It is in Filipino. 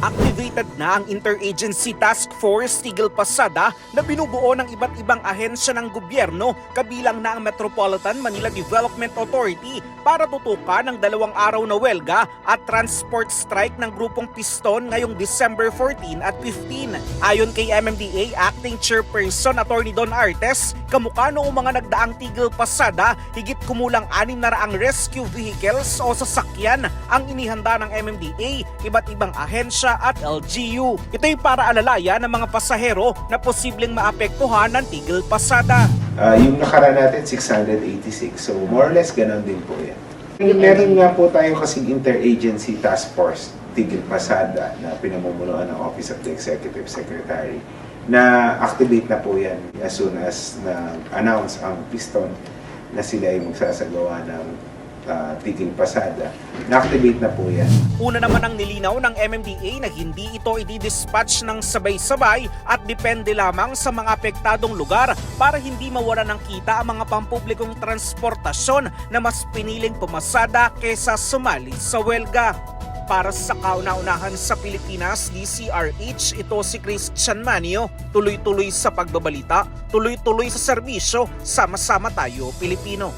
Activated na ang Interagency Task Force Tigil Pasada na binubuo ng iba't ibang ahensya ng gobyerno kabilang na ang Metropolitan Manila Development Authority para tutukan ang dalawang araw na welga at transport strike ng grupong Piston ngayong December 14 at 15. Ayon kay MMDA Acting Chairperson Attorney Don Artes, kamukha noong mga nagdaang Tigil Pasada, higit kumulang anim na raang rescue vehicles o sasakyan ang inihanda ng MMDA, iba't ibang ahensya at LGU. Ito'y para alalayan ng mga pasahero na posibleng maapektuhan ng Tigil Pasada. Ah, yung nakaraan natin, 686. So, more or less, ganun din po yan. Meron nga po tayo kasing interagency task force, Tigil Pasada, na pinamumunuan ng Office of the Executive Secretary, na activate na po yan as soon as na-announce ang piston na sila ay magsasagawa ng ah, Tigil Pasada. Na-activate na po yan. Una naman ang nilinaw ng MMDA na hindi ito i-dispatch ng sabay-sabay at depende lamang sa mga apektadong lugar para hindi mawala ng kita ang mga pampublikong transportasyon na mas piniling pumasada kesa sumali sa welga. Para sa kauna-unahan sa Pilipinas, DCRH, ito si Christian Manio. Tuloy-tuloy sa pagbabalita, tuloy-tuloy sa serbisyo, sama-sama tayo Pilipino.